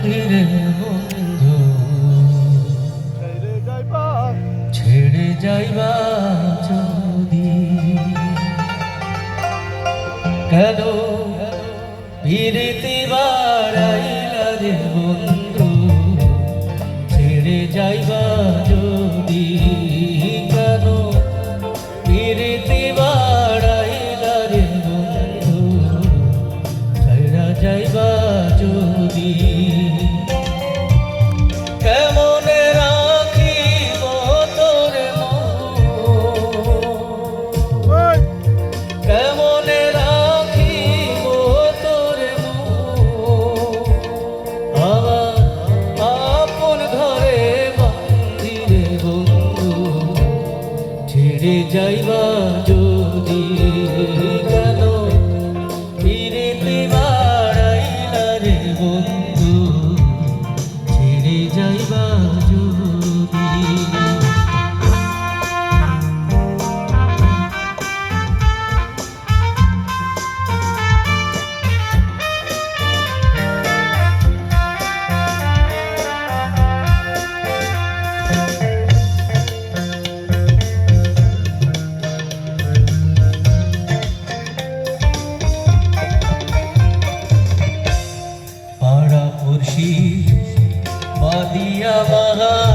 কান্দিরে বন্ধু। ছেড়ে যাইবা কেন বিরতি বাড়াইলা রে পড়শি বাদিয়া বাহা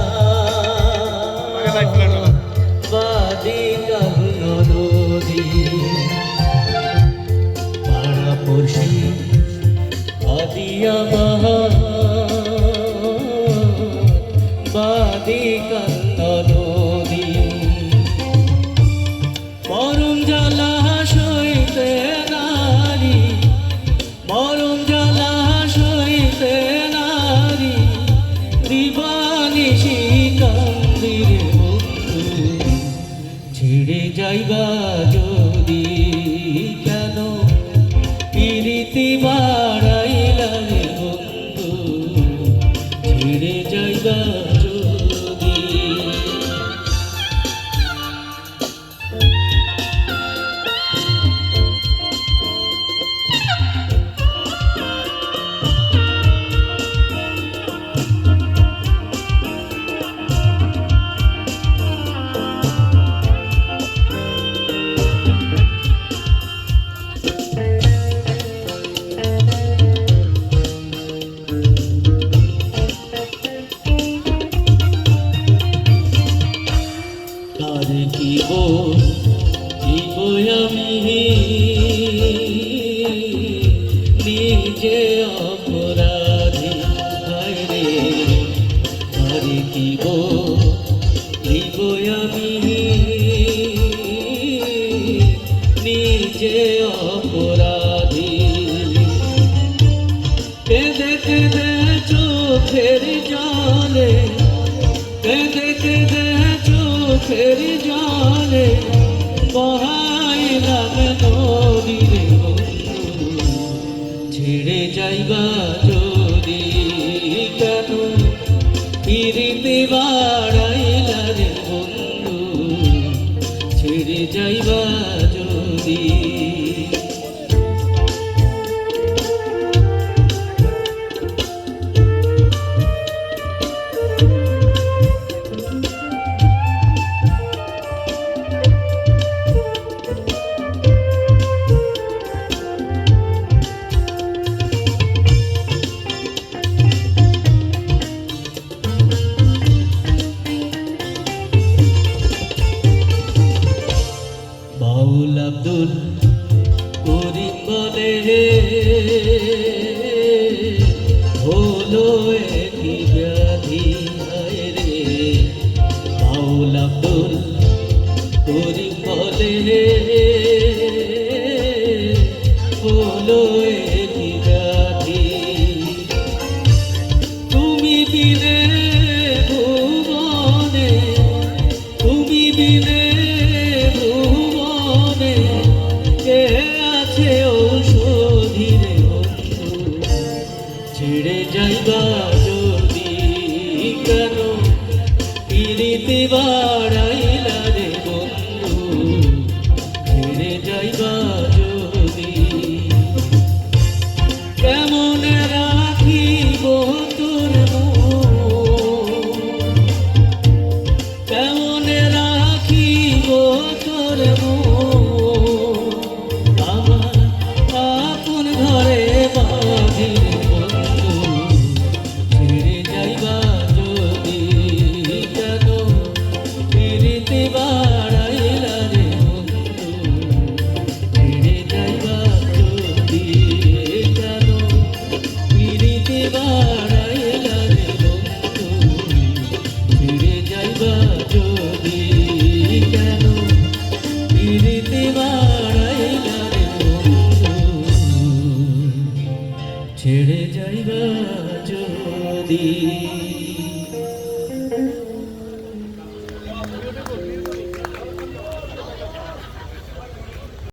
দিবানিশি কান্দিরে বন্ধু ছিড়ে যাইবা যদি কেন? পিরিতি বাড়াইলা নিজে অপরাধী, হায় রে, তার কি গো? কি গো আমি? নিজে অপরাধী। কেঁদে কেঁদে চোখের জলে, কেঁদে কেঁদে চোখের জলে বহাইলাম যাইবা যদি কেন? পিরিতে বাড়াইলা হলো একই ব্যাধি হায় রে। বাউল আব্দুল করিম বলে হলো একই ব্যাধি। পিরিতি যাইবা যদি